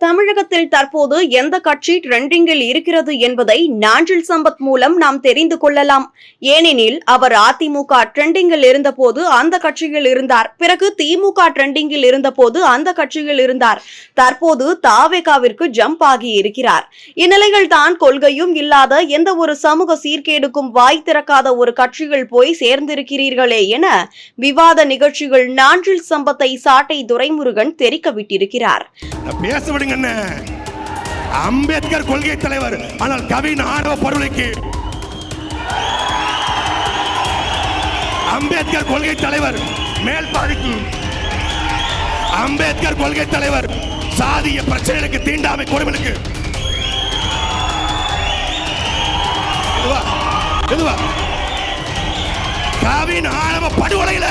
தமிழகத்தில் தற்போது எந்த கட்சி ட்ரெண்டிங்கில் இருக்கிறது என்பதை நாஞ்சில் சம்பத் மூலம் நாம் தெரிந்து கொள்ளலாம். ஏனெனில் அவர் அதிமுக ட்ரெண்டிங்கில் இருந்தபோது அந்த கட்சியில் இருந்தார். பிறகு திமுக ட்ரெண்டிங்கில் இருந்தபோது அந்த கட்சியில் இருந்தார். தற்போது தாவேகாவிற்கு ஜம்ப் ஆகி இருக்கிறார். இந்நிலையில் தான் கொள்கையும் இல்லாத எந்த ஒரு சமூக சீர்கேடுக்கும் வாய் திறக்காத ஒரு கட்சியில் போய் சேர்ந்திருக்கிறீர்களே என விவாத நிகழ்ச்சிகள் நாஞ்சில் சம்பத்தை சாட்டை துரைமுருகன் தெரிக்க விட்டிருக்கிறார் பாருங்க என்ன? அம்பேத்கர் கொள்கை தலைவர் ஆனால் கவின் ஆணவ படுகொலைக்கு. அம்பேத்கர் கொள்கை தலைவர் மேல் பாதிக்கு. அம்பேத்கர் கொள்கை தலைவர் சாதிய பிரச்சனைகளுக்கு தீண்டாமை கொடுமைக்கு கவின் ஆணவ படுகொலையில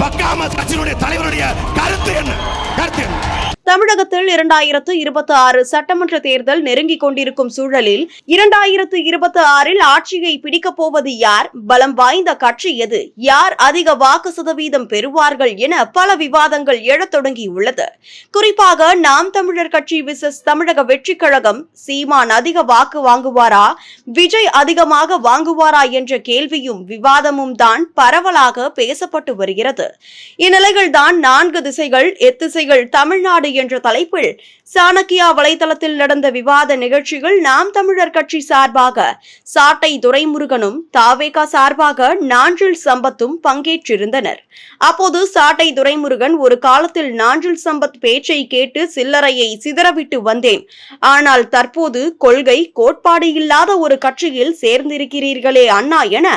பக்காம கட்சியினுடைய தலைவருடைய கருத்து என்ன? கருத்து என்ன? தமிழகத்தில் இரண்டாயிரத்து இருபத்தி ஆறு சட்டமன்ற தேர்தல் நெருங்கிக் கொண்டிருக்கும் சூழலில் இரண்டாயிரத்து இருபத்தி ஆறில் ஆட்சியை பிடிக்கப் போவது யார்? பலம் வாய்ந்த கட்சி எது? யார் அதிக வாக்கு சதவீதம் பெறுவார்கள் என பல விவாதங்கள் எழத் தொடங்கியுள்ளது. குறிப்பாக நாம் தமிழர் கட்சி விசஸ் தமிழக வெற்றிக் கழகம் சீமான் அதிக வாக்கு வாங்குவாரா? விஜய் அதிகமாக வாங்குவாரா என்ற கேள்வியும் விவாதமும் தான் பரவலாக பேசப்பட்டு வருகிறது. இந்நிலையில் தான் நான்கு திசைகள் எத்திசைகள் தமிழ்நாடு என்ற தலைப்பில் சாணக்கியா வலைதளத்தில் நடந்த விவாத நிகழ்ச்சியில் நாம் தமிழர் கட்சி சார்பாக சாட்டை துரைமுருகனும் தாவேகா சார்பாக நாஞ்சில் சம்பத்தும் பங்கேற்றிருந்தனர். அப்போது சாட்டை துரைமுருகன் ஒரு காலத்தில் நாஞ்சில் சம்பத் பேச்சை கேட்டு சில்லறையை சிதறவிட்டு வந்தேன். ஆனால் தற்போது கொள்கை கோட்பாடு இல்லாத ஒரு கட்சியில் சேர்ந்திருக்கிறீர்களே அண்ணா என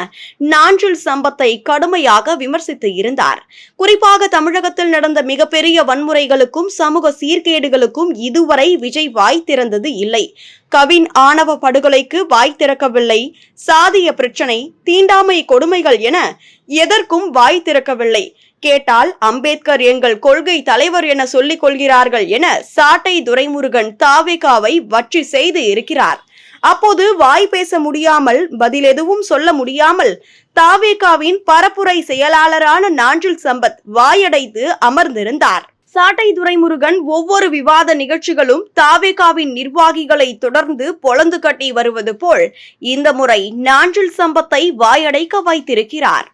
நாஞ்சில் சம்பத்தை கடுமையாக விமர்சித்து இருந்தார். குறிப்பாக தமிழகத்தில் நடந்த மிகப்பெரிய வன்முறைகளுக்கும் சமூக சீர்கேடுகளுக்கும் இதுவரை விஜய் வாய் திறந்தது இல்லை. கவின் ஆணவ படுகொலைக்கு வாய் திறக்கவில்லை. சாதிய பிரச்சனை தீண்டாமை கொடுமைகள் என எதற்கும் வாய் திறக்கவில்லை. கேட்டால் அம்பேத்கர் எங்கள் கொள்கை தலைவர் என சொல்லிக் கொள்கிறார்கள் என சாட்டை துரைமுருகன் தாவேகாவை வற்றி செய்து இருக்கிறார். அப்போது வாய் பேச முடியாமல் பதில் எதுவும் சொல்ல முடியாமல் தாவேகாவின் பரப்புரை செயலாளரான நாஞ்சில் சம்பத் வாயடைத்து அமர்ந்திருந்தார். சாட்டை துரைமுருகன் ஒவ்வொரு விவாத நிகழ்ச்சிகளும் தாவேகாவின் நிர்வாகிகளை தொடர்ந்து பொழந்து கட்டி வருவது போல் இந்த முறை நாஞ்சில் சம்பத்தை வாயடைக்க வைத்திருக்கிறார்.